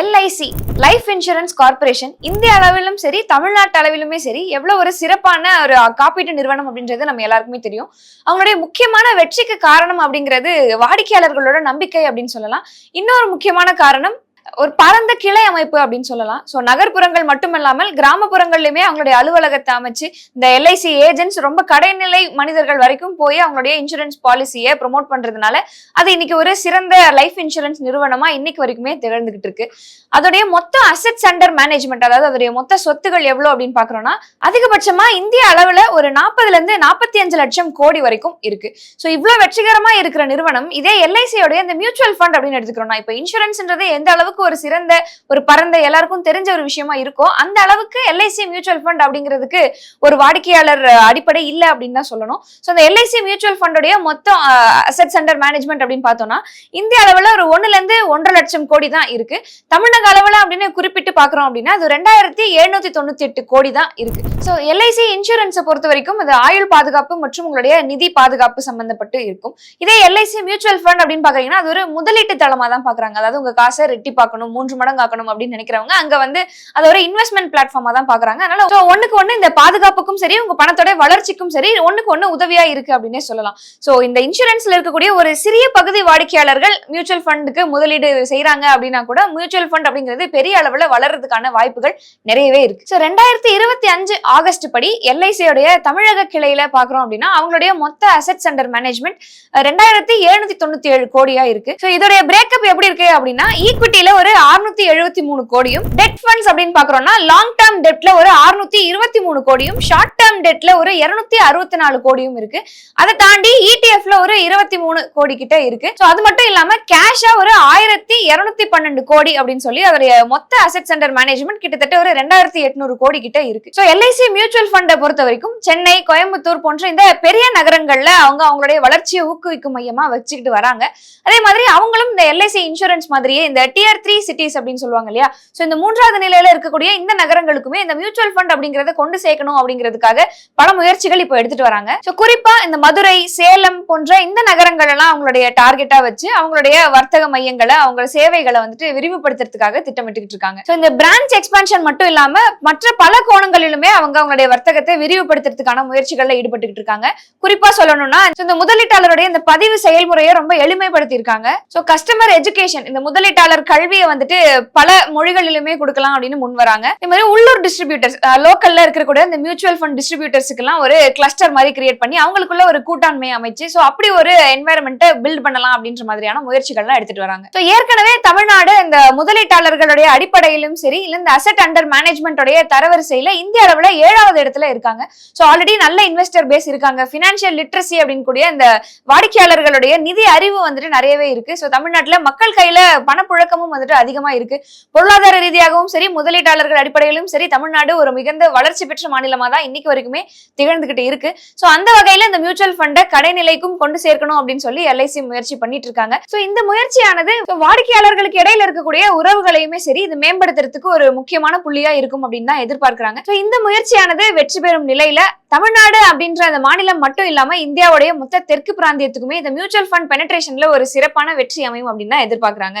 LIC life insurance corporation இந்திய அளவிலும் சரி தமிழ்நாட்டு அளவிலுமே சரி எவ்வளவு ஒரு சிறப்பான ஒரு காப்பீட்டு நிறுவனம் அப்படின்றது நம்ம எல்லாருக்குமே தெரியும். அவங்களுடைய முக்கியமான வெற்றிக்கு காரணம் அப்படிங்கிறது வாடிக்கையாளர்களோட நம்பிக்கை அப்படின்னு சொல்லலாம். இன்னொரு முக்கியமான காரணம் ஒரு பரந்த கிளை அமைப்பு அப்படின்னு சொல்லலாம். ஸோ நகர்ப்புறங்கள் மட்டுமல்லாமல் கிராமப்புறங்கள்லையுமே அவங்களுடைய அலுவலகத்தை அமைச்சு இந்த எல்ஐசி ஏஜென்ட்ஸ் ரொம்ப கடைநிலை மனிதர்கள் வரைக்கும் போய் அவங்களுடைய இன்சூரன்ஸ் பாலிசியை ப்ரொமோட் பண்றதுனால அது இன்னைக்கு ஒரு சிறந்த லைஃப் இன்சூரன்ஸ் நிறுவனமா இன்னைக்கு வரைக்குமே திகழ்ந்துகிட்டு இருக்கு. அதோடைய மொத்த அசெட்ஸ் அண்டர் மேனேஜ்மெண்ட் அதாவது அதோடைய மொத்த சொத்துகள் எவ்வளவு அப்படின்னு பாக்குறோம்னா அதிகபட்சமா இந்திய அளவுல ஒரு நாற்பதுல இருந்து நாற்பத்தி அஞ்சு லட்சம் கோடி வரைக்கும் இருக்கு. ஸோ இவ்வளவு வெற்றிகரமா இருக்கிற நிறுவனம் இதே எல்ஐசியோடைய இந்த மியூச்சுவல் ஃபண்ட் அப்படின்னு எடுத்துக்கிறோம்னா இப்போ இன்சூரன்ஸ்ன்றது எந்த அளவுக்கு ஒரு சிறந்த ஒரு பரந்த எல்லாருக்கும் தெரிஞ்ச ஒரு விஷயமா இருக்கும் அந்த அளவுக்கு எல்ஐசி மியூச்சுவல் ஃபண்ட் அப்படிங்கிறதுக்கு ஒரு வாடிக்கையாளர் அடிப்படை இல்லை அப்படின்னு தான் சொல்லணும். ஸோ அந்த எல்ஐசி மியூச்சுவல் ஃபண்டோடைய மொத்தம் அசெட்ஸ் அண்டர் மேனேஜ்மெண்ட் அப்படின்னு பார்த்தோம்னா இந்திய அளவுல ஒரு ஒன்றுலேருந்து இருந்து ஒன்றரை லட்சம் கோடி தான் இருக்கு. தமிழக அளவுல அப்படின்னு குறிப்பிட்டு பார்க்குறோம் அப்படின்னா அது ரெண்டாயிரத்தி எழுநூத்தி தொண்ணூத்தி எட்டு கோடி தான் இருக்கு. ஸோ எல்ஐசி இன்சூரன்ஸை பொறுத்த வரைக்கும் அது ஆயுள் பாதுகாப்பு மற்றும் உங்களுடைய நிதி பாதுகாப்பு சம்பந்தப்பட்டு இருக்கும். இதே எல்ஐசி மியூச்சுவல் ஃபண்ட் அப்படின்னு பாக்குறீங்கன்னா அது ஒரு முதலீட்டு தளமா தான் பாக்குறாங்க அதாவது உங்க காசை ரெட்டிப்பாக்கணும். மூன்று மடங்கு ஆக்கணும் அப்படின்னு நினைக்கிறவங்க அங்க வந்து அது ஒரு இன்வெஸ்ட்மெண்ட் பிளாட்ஃபார்மா தான் பாக்குறாங்க அதனால ஒண்ணுக்கு ஒண்ணு இந்த பாதுகாப்புக்கும் சரி உங்க பணத்தோட வளர்ச்சிக்கும் சரி ஒண்ணுக்கு ஒண்ணு உதவியா இருக்கு அப்படின்னே சொல்லலாம். சோ இந்த இன்சூரன்ஸ்ல இருக்கக்கூடிய ஒரு சிறிய பகுதி வாடிக்கையாளர்கள் மியூச்சுவல் ஃபண்டுக்கு முதலீடு செய்றாங்க அப்படின்னா கூட மியூச்சுவல் ஃபண்ட் அப்படிங்கிறது பெரிய அளவுல வளர்றதுக்கான வாய்ப்புகள் நிறையவே இருக்கு. ஸோ ரெண்டாயிரத்தி இருபத்தி அஞ்சு ஆகஸ்ட் படி எல்ஐசியோடைய தமிழக கிளையில பாக்குறோம் அப்படின்னா அவங்களுடைய மொத்த அசெட்ஸ் அண்டர் மேனேஜ்மெண்ட் ரெண்டாயிரத்தி எழுநூத்தி தொண்ணூத்தி ஏழு கோடியா இருக்கு. ஸோ இதோடைய பிரேக்கப் எப்படி இருக்கு அப்படின்னா ஈக்விட்டியில ஒரு ஒரு அறுநூத்தி எழுபத்தி மூணு கோடியும் டெட் ஃபண்ட்ஸ் அப்படின்னு பாக்குறோம்னா லாங் டேர்ம் டெட்ல ஒரு அறுநூத்தி இருபத்தி மூணு கோடியும் ஷார்ட் டேர்ம் டெட்ல ஒரு இருநூத்தி அறுபத்தி நாலு கோடியும் இருக்கு. அதை தாண்டி இடிஎஃப்ல ஒரு இருபத்தி மூணு கோடி கிட்ட இருக்கு. ஸோ அது மட்டும் இல்லாம கேஷா ஒரு ஆயிரத்தி இருநூத்தி பன்னெண்டு கோடி அப்படின்னு சொல்லி அதோடைய மொத்த அசெட் சென்டர் மேனேஜ்மெண்ட் கிட்டத்தட்ட ஒரு ரெண்டாயிரத்தி எட்நூறு கோடி கிட்ட இருக்கு. ஸோ எல்ஐசி மியூச்சுவல் ஃபண்டை பொறுத்த வரைக்கும் சென்னை கோயம்புத்தூர் போன்ற இந்த பெரிய நகரங்கள்ல அவங்க அவங்களுடைய வளர்ச்சியை ஊக்குவிக்கும் மையமா வச்சுக்கிட்டு வராங்க. அதே மாதிரி அவங்களும் இந்த எல்ஐசி இன்சூரன்ஸ் மாதிரியே இந்த டிஆர் த்ரீ த்ரீ சிட்டிஸ் அப்படின்னு சொல்லுவாங்க இல்லையா? ஸோ இந்த மூன்றாவது நிலையில இருக்கக்கூடிய இந்த நகரங்களுக்குமே இந்த மியூச்சுவல் ஃபண்ட் அப்படிங்கறத கொண்டு சேர்க்கணும் அப்படிங்கிறதுக்காக பல முயற்சிகள் இப்போ எடுத்துட்டு வராங்க. ஸோ குறிப்பா இந்த மதுரை சேலம் போன்ற இந்த நகரங்கள் எல்லாம் அவங்களுடைய டார்கெட்டா வச்சு அவங்களுடைய வர்த்தக மையங்களை அவங்க சேவைகளை வந்துட்டு விரிவுபடுத்துறதுக்காக திட்டமிட்டுக்கிட்டு இருக்காங்க. ஸோ இந்த பிரான்ச் எக்ஸ்பான்ஷன் மட்டும் இல்லாம மற்ற பல கோணங்களிலுமே அவங்க அவங்களுடைய வர்த்தகத்தை விரிவுபடுத்துறதுக்கான முயற்சிகள்ல ஈடுபட்டுக்கிட்டு இருக்காங்க. குறிப்பா சொல்லணும்னா இந்த முதலீட்டாளருடைய இந்த பதிவு செயல்முறையை ரொம்ப எளிமைப்படுத்தி இருக்காங்க ஸோ கஸ்டமர் எஜுகேஷன் இந்த முதலீட்டாளர் கல்வி கல்வியை வந்துட்டு பல மொழிகளிலுமே கொடுக்கலாம் அப்படின்னு முன் வராங்க. இது மாதிரி உள்ளூர் டிஸ்ட்ரிபியூட்டர்ஸ் லோக்கல்ல இருக்கக்கூடிய இந்த மியூச்சுவல் ஃபண்ட் டிஸ்ட்ரிபியூட்டர்ஸ்க்குலாம் ஒரு கிளஸ்டர் மாதிரி கிரியேட் பண்ணி அவங்களுக்குள்ள ஒரு கூட்டாண்மை அமைச்சு ஸோ அப்படி ஒரு என்வாயர்மெண்ட்டை பில்ட் பண்ணலாம் அப்படின்ற மாதிரியான முயற்சிகள்லாம் எடுத்துட்டு வராங்க. ஸோ ஏற்கனவே தமிழ்நாடு இந்த முதலீட்டாளர்களுடைய அடிப்படையிலும் சரி இல்லை இந்த அசெட் அண்டர் மேனேஜ்மெண்ட்டோடைய தரவரிசையில இந்திய அளவில் ஏழாவது இடத்துல இருக்காங்க. ஸோ ஆல்ரெடி நல்ல இன்வெஸ்டர் பேஸ் இருக்காங்க. ஃபினான்ஷியல் லிட்ரஸி அப்படின்னு கூடிய இந்த வாடிக்கையாளர்களுடைய நிதி அறிவு வந்துட்டு நிறையவே இருக்கு. ஸோ தமிழ்நாட்டில் மக்கள் கையில பணப்புழக்கமும் வந்து வந்துட்டு அதிகமா இருக்கு. பொருளாதார ரீதியாகவும் சரி முதலீட்டாளர்கள் அடிப்படையிலும் சரி தமிழ்நாடு ஒரு மிகுந்த வளர்ச்சி பெற்ற மாநிலமா தான் இன்னைக்கு வரைக்குமே திகழ்ந்துகிட்டு இருக்கு. ஸோ அந்த வகையில இந்த மியூச்சுவல் ஃபண்டை கடைநிலைக்கும் கொண்டு சேர்க்கணும் அப்படின்னு சொல்லி எல்ஐசி முயற்சி பண்ணிட்டு இருக்காங்க. ஸோ இந்த முயற்சியானது வாடிக்கையாளர்களுக்கு இடையில இருக்கக்கூடிய உறவுகளையுமே சரி இது மேம்படுத்துறதுக்கு ஒரு முக்கியமான புள்ளியா இருக்கும் அப்படின்னு தான் எதிர்பார்க்கிறாங்க. ஸோ இந்த முயற்சியானது வெற்றி பெறும் நிலையில தமிழ்நாடு அப்படின்ற அந்த மாநிலம் மட்டும் இல்லாம இந்தியாவுடைய மொத்த தெற்கு பிராந்தியத்துக்குமே இந்த மியூச்சுவல் ஃபண்ட் பெனட்ரேஷன்ல ஒரு சிறப்பான வெற்றி அமையும் அப்படின்னு தான் எதிர்பார்க்கிறாங்க.